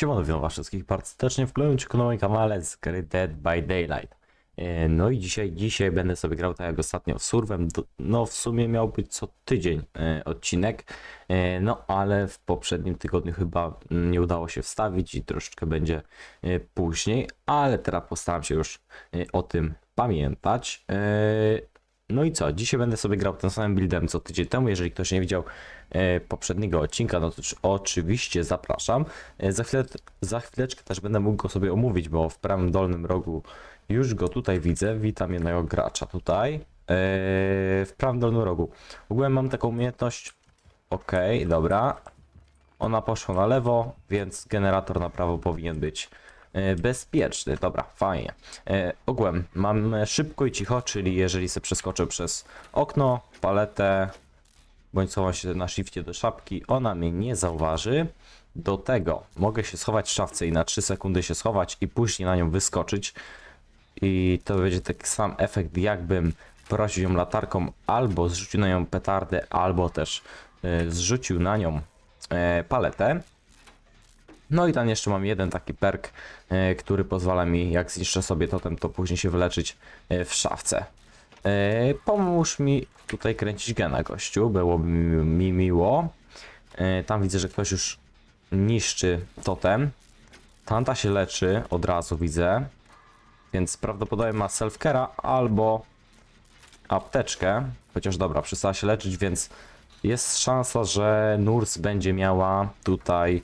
Siemano, witam was wszystkich bardzo serdecznie w kolejnym odcinku na moim kanale z gry Dead by Daylight. E, No i dzisiaj, dzisiaj będę sobie grał tak jak ostatnio z Surwem. No w sumie miał być co tydzień e, odcinek, e, no ale w poprzednim tygodniu chyba nie udało się wstawić i troszeczkę będzie później, ale teraz postaram się już o tym pamiętać. No i co? Dzisiaj będę sobie grał tym samym buildem co tydzień temu. Jeżeli ktoś nie widział e, poprzedniego odcinka, no to czy- oczywiście zapraszam. E, za, chwilę, za chwileczkę też będę mógł go sobie omówić, bo w prawym dolnym rogu już go tutaj widzę. Witam jednego gracza tutaj. E, w prawym dolnym rogu. Ogółem mam taką umiejętność. Okej, dobra. Ona poszła na lewo, więc generator na prawo powinien być bezpieczny. Dobra, fajnie. E, ogółem mam e, szybko i cicho, czyli jeżeli sobie przeskoczę przez okno, paletę, bądź schowam się na shifcie do szapki, ona mnie nie zauważy. Do tego mogę się schować w szafce i na 3 sekundy się schować i później na nią wyskoczyć. I to będzie taki sam efekt, jakbym prosił ją latarką, albo zrzucił na nią petardę, albo też e, zrzucił na nią e, paletę. No i tam jeszcze mam jeden taki perk, e, który pozwala mi, jak zniszczę sobie totem, to później się wyleczyć e, w szafce. E, pomóż mi tutaj kręcić gena, gościu, byłoby mi, mi miło. Tam widzę, że ktoś już niszczy totem. Tanta się leczy, od razu widzę. Więc prawdopodobnie ma self-care'a albo apteczkę. Chociaż dobra, przestała się leczyć, więc jest szansa, że Nurs będzie miała tutaj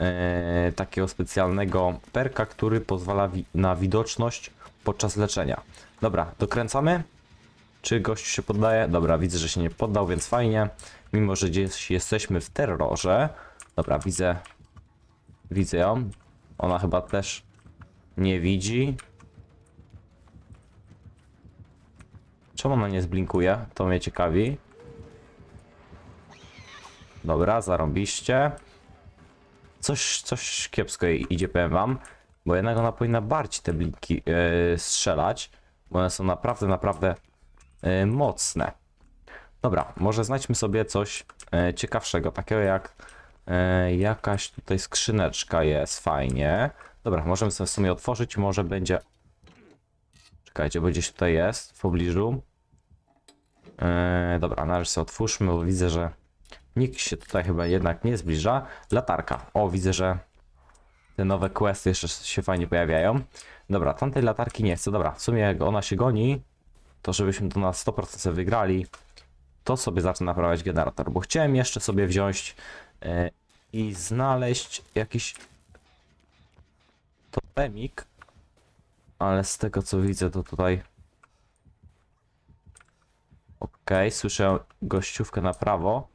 e, takiego specjalnego perka, który pozwala wi na widoczność podczas leczenia. Dobra, dokręcamy. Czy gość się poddaje? Dobra, widzę, że się nie poddał, więc fajnie. Mimo, że gdzieś jesteśmy w terrorze. Dobra, widzę. Widzę ją. Ona chyba też nie widzi. Czemu ona nie zblinkuje? To mnie ciekawi. Dobra, zarąbiście. Coś, coś kiepsko jej idzie, powiem wam. Bo jednak ona powinna bardziej te blinki e, strzelać. Bo one są naprawdę, naprawdę e, mocne. Dobra, może znajdźmy sobie coś e, ciekawszego, takiego jak e, jakaś tutaj skrzyneczka jest, fajnie. Dobra, możemy sobie w sumie otworzyć, może będzie... Czekajcie, bo gdzieś tutaj jest, w pobliżu. E, dobra, na sobie otwórzmy, bo widzę, że nikt się tutaj chyba jednak nie zbliża. Latarka. O, widzę, że te nowe questy jeszcze się fajnie pojawiają. Dobra, tamtej latarki nie chcę. Dobra, w sumie jak ona się goni, to żebyśmy to na 100% sobie wygrali, to sobie zacznę naprawiać generator, bo chciałem jeszcze sobie wziąć e, i znaleźć jakiś totemik, ale z tego co widzę to tutaj Okej, słyszę gościówkę na prawo.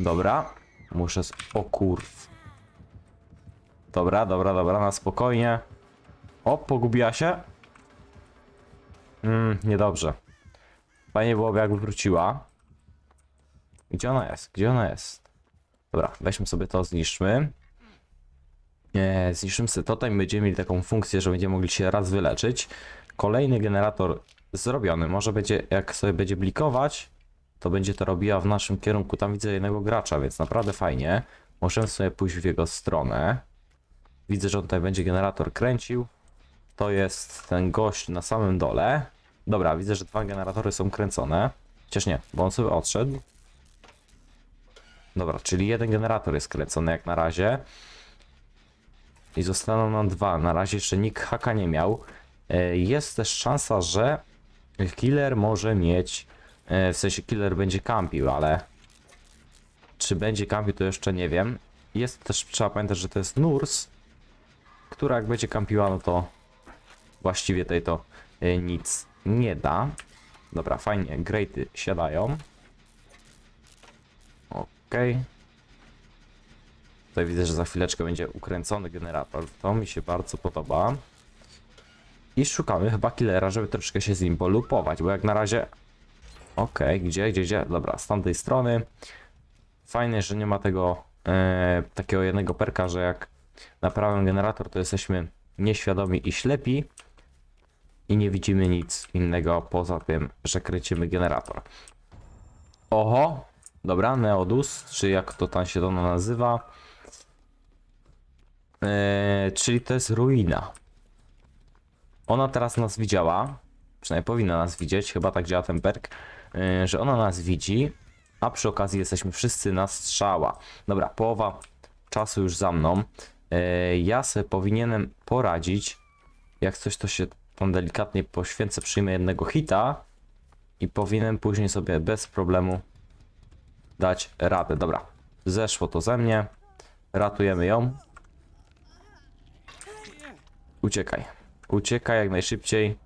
Dobra, muszę. s- O kurw. Dobra, dobra, dobra, na spokojnie. O, pogubiła się. Mm, niedobrze. Fajnie byłoby, jakby wróciła. Gdzie ona jest? Gdzie ona jest? Dobra, weźmy sobie to, zniszczmy. Zniszczymy sobie totem i będziemy mieli taką funkcję, że będziemy mogli się raz wyleczyć. Kolejny generator zrobiony. Może będzie, jak sobie będzie blikować, to będzie to robiła w naszym kierunku. Tam widzę jednego gracza, więc naprawdę fajnie. Możemy sobie pójść w jego stronę. Widzę, że on tutaj będzie generator kręcił. To jest ten gość na samym dole. Dobra, widzę, że dwa generatory są kręcone. Chociaż nie, bo on sobie odszedł. Dobra, czyli jeden generator jest kręcony jak na razie. I zostaną nam dwa. Na razie jeszcze nikt haka nie miał. E, Jest też szansa, że killer może mieć. E, W sensie killer będzie kampił, ale. Czy będzie kampił, to jeszcze nie wiem. Jest też, trzeba pamiętać, że to jest Nurs, która jak będzie kampiła, no to właściwie tej to e, nic nie da. Dobra, fajnie, greaty siadają. Okej. Tutaj widzę, że za chwileczkę będzie ukręcony generator. To mi się bardzo podoba. I szukamy chyba killera, żeby troszeczkę się z nim polupować, bo jak na razie... Okej, gdzie, gdzie, gdzie? Dobra, z tamtej strony. Fajnie, że nie ma tego e, takiego jednego perka, że jak naprawiam generator, to jesteśmy nieświadomi i ślepi i nie widzimy nic innego poza tym, że kręcimy generator. Oho, Dobra, Neodus, czy jak to tam się to nazywa. Eee, czyli to jest ruina. Ona teraz nas widziała, przynajmniej powinna nas widzieć, chyba tak działa ten perk, że ona nas widzi, a przy okazji jesteśmy wszyscy na strzała. Dobra, połowa czasu już za mną. Yy, ja sobie powinienem poradzić. Jak coś to się tam delikatnie poświęcę, przyjmę jednego hita i powinienem później sobie bez problemu dać radę. Dobra, zeszło to ze mnie. Ratujemy ją. Uciekaj. Uciekaj jak najszybciej.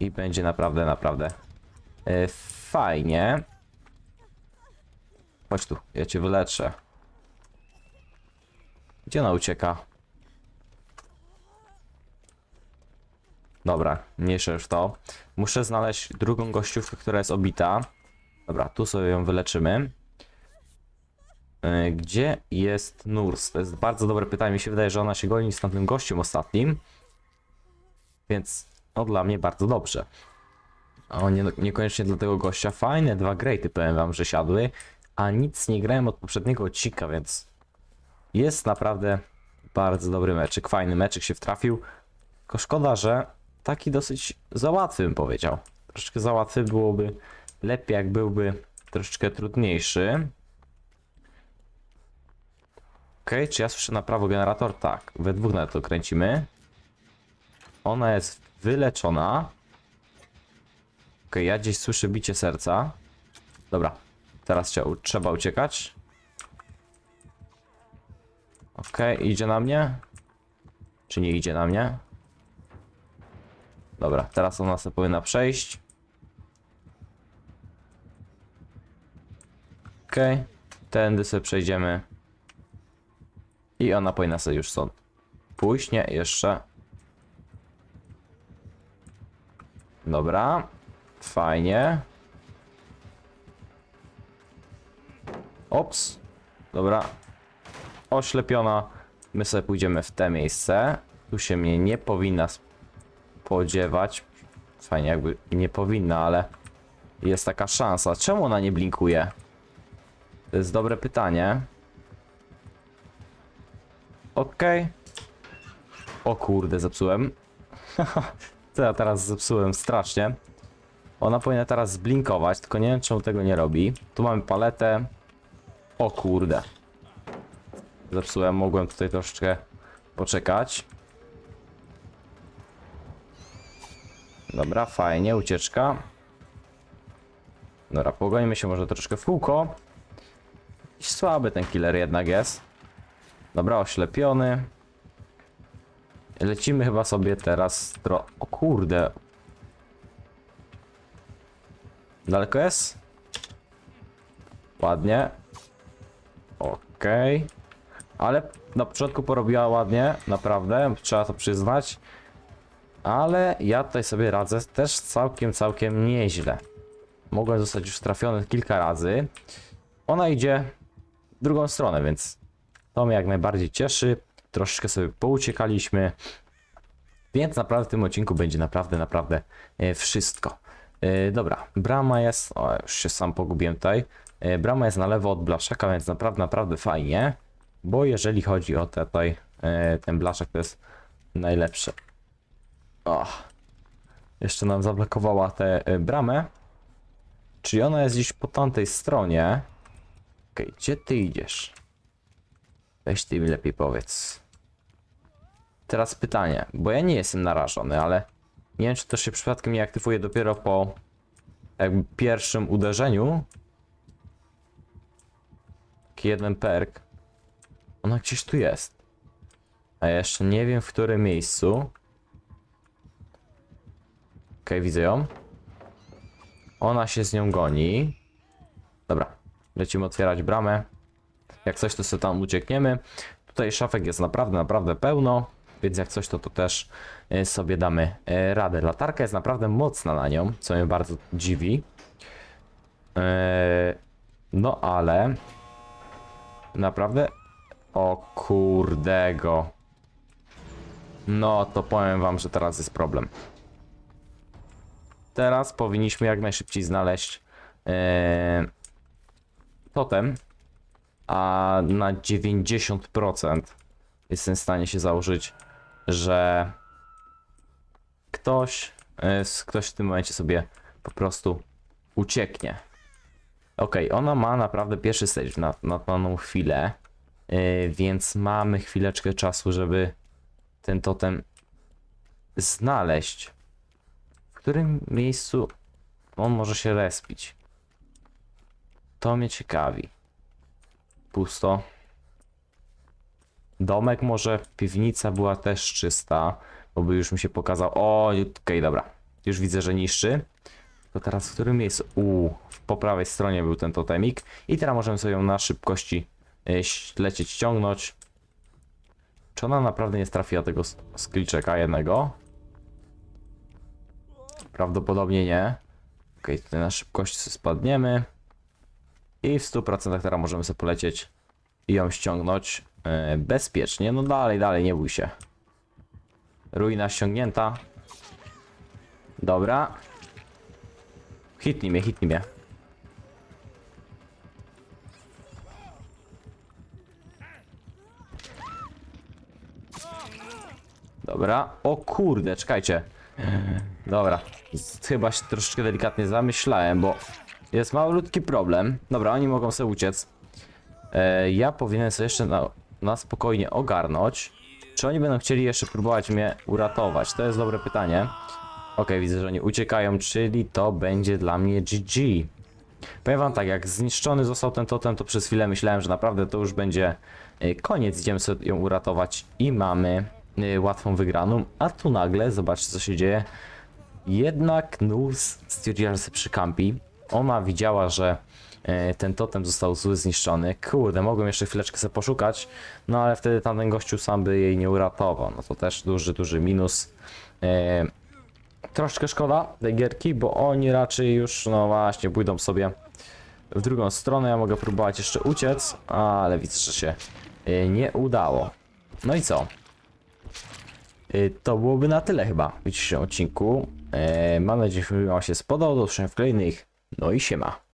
I będzie naprawdę, naprawdę e, fajnie. Chodź tu, ja cię wyleczę. Gdzie ona ucieka? Dobra, mniejsze już to. Muszę znaleźć drugą gościówkę, która jest obita. Dobra, tu sobie ją wyleczymy. E, Gdzie jest Nurs? To jest bardzo dobre pytanie. Mi się wydaje, że ona się goni z tamtym gościem ostatnim. Więc no dla mnie bardzo dobrze. O, nie, niekoniecznie dla tego gościa. Fajne dwa greaty, powiem wam, że siadły. A nic nie grałem od poprzedniego odcinka, więc jest naprawdę bardzo dobry meczyk. Fajny meczyk się wtrafił. Tylko szkoda, że taki dosyć za łatwy bym powiedział. Troszeczkę za łatwy byłoby lepiej, jak byłby troszeczkę trudniejszy. Okej, czy ja słyszę na prawo generator? Tak, we dwóch na to kręcimy. Ona jest wyleczona. Ja gdzieś słyszę bicie serca. Dobra, teraz trzeba, uciekać. Okej, idzie na mnie? Czy nie idzie na mnie? Dobra, teraz ona sobie powinna przejść. Okej, tędy sobie przejdziemy. I ona powinna sobie już stąd pójść. Nie, jeszcze. Dobra. Fajnie. Ops. Dobra. Oślepiona. My sobie pójdziemy w te miejsce. Tu się mnie nie powinna spodziewać. Fajnie, jakby nie powinna, ale jest taka szansa. Czemu ona nie blinkuje? To jest dobre pytanie. Okej. O kurde, zepsułem. Co ja teraz zepsułem strasznie. Ona powinna teraz zblinkować, tylko nie wiem czemu tego nie robi. Tu mamy paletę. O kurde. Zepsułem, mogłem tutaj troszeczkę poczekać. Dobra, fajnie, ucieczka. Dobra, pogonimy się może troszeczkę w kółko. Jakiś słaby ten killer jednak jest. Dobra, oślepiony. Lecimy chyba sobie teraz. O kurde. Daleko jest? Ładnie. Okej. Ale na początku porobiła ładnie, naprawdę, trzeba to przyznać. Ale ja tutaj sobie radzę też całkiem, całkiem nieźle. Mogłem zostać już trafiony kilka razy. Ona idzie w drugą stronę, więc to mnie jak najbardziej cieszy. Troszeczkę sobie pouciekaliśmy. Więc naprawdę w tym odcinku będzie naprawdę, naprawdę e, wszystko. E, dobra, brama jest. O, już się sam pogubiłem tutaj. E, brama jest na lewo od blaszaka, więc naprawdę, naprawdę fajnie. Bo jeżeli chodzi o te, tutaj, e, ten blaszak, to jest najlepsze. O, jeszcze nam zablokowała tę bramę. Czyli ona jest gdzieś po tamtej stronie. Okej, gdzie ty idziesz? Weź ty mi lepiej powiedz. Teraz pytanie, bo ja nie jestem narażony, ale nie wiem, czy to się przypadkiem nie aktywuje dopiero po pierwszym uderzeniu. Taki jeden perk. Ona gdzieś tu jest. A jeszcze nie wiem w którym miejscu. Okej, widzę ją. Ona się z nią goni. Dobra, lecimy otwierać bramę. Jak coś, to sobie tam uciekniemy. Tutaj szafek jest naprawdę, naprawdę pełno, więc jak coś, to to też e, sobie damy e, radę. Latarka jest naprawdę mocna na nią, co mnie bardzo dziwi. E, No ale... Naprawdę... O kurdego. No to powiem wam, że teraz jest problem. Teraz powinniśmy jak najszybciej znaleźć e, totem, a na 90% jestem w stanie się założyć, że ktoś, e, ktoś w tym momencie sobie po prostu ucieknie. Okej, ona ma naprawdę pierwszy stage na, na daną chwilę, e, więc mamy chwileczkę czasu, żeby ten totem znaleźć. W którym miejscu on może się respić? To mnie ciekawi. Pusto. Domek może, piwnica była też czysta, bo by już mi się pokazał. O, okej, dobra. Już widzę, że niszczy. To teraz w którym miejscu? U, po prawej stronie był ten totemik. I teraz możemy sobie ją na szybkości e, lecieć, ściągnąć. Czy ona naprawdę nie trafiła tego skliczeka jednego? Prawdopodobnie nie. Okej, tutaj na szybkości sobie spadniemy. I w 100% teraz możemy sobie polecieć i ją ściągnąć bezpiecznie. No dalej, dalej, nie bój się. Ruina ściągnięta. Dobra. Hitnij mnie, hitnij mnie. Dobra. O kurde, czekajcie. Dobra. Chyba się troszeczkę delikatnie zamyślałem, bo jest malutki problem. Dobra, oni mogą sobie uciec. E, ja powinienem sobie jeszcze na, na spokojnie ogarnąć. Czy oni będą chcieli jeszcze próbować mnie uratować? To jest dobre pytanie. Okej, widzę, że oni uciekają, czyli to będzie dla mnie GG. Powiem wam tak, jak zniszczony został ten totem, to przez chwilę myślałem, że naprawdę to już będzie e, koniec, idziemy sobie ją uratować i mamy e, łatwą wygraną, a tu nagle, zobaczcie co się dzieje, jednak Nus stwierdziła, że sobie przykampi. Ona widziała, że ten totem został zły, zniszczony. Kurde, mogłem jeszcze chwileczkę sobie poszukać, no ale wtedy tamten gościu sam by jej nie uratował. No to też duży, duży minus. E, troszkę szkoda tej gierki, bo oni raczej już, no właśnie, pójdą sobie w drugą stronę. Ja mogę próbować jeszcze uciec, ale widzę, że się e, nie udało. No i co? To byłoby na tyle chyba w dzisiejszym odcinku. E, Mam nadzieję, że Wam się spodobał. Do w kolejnych. No i siema.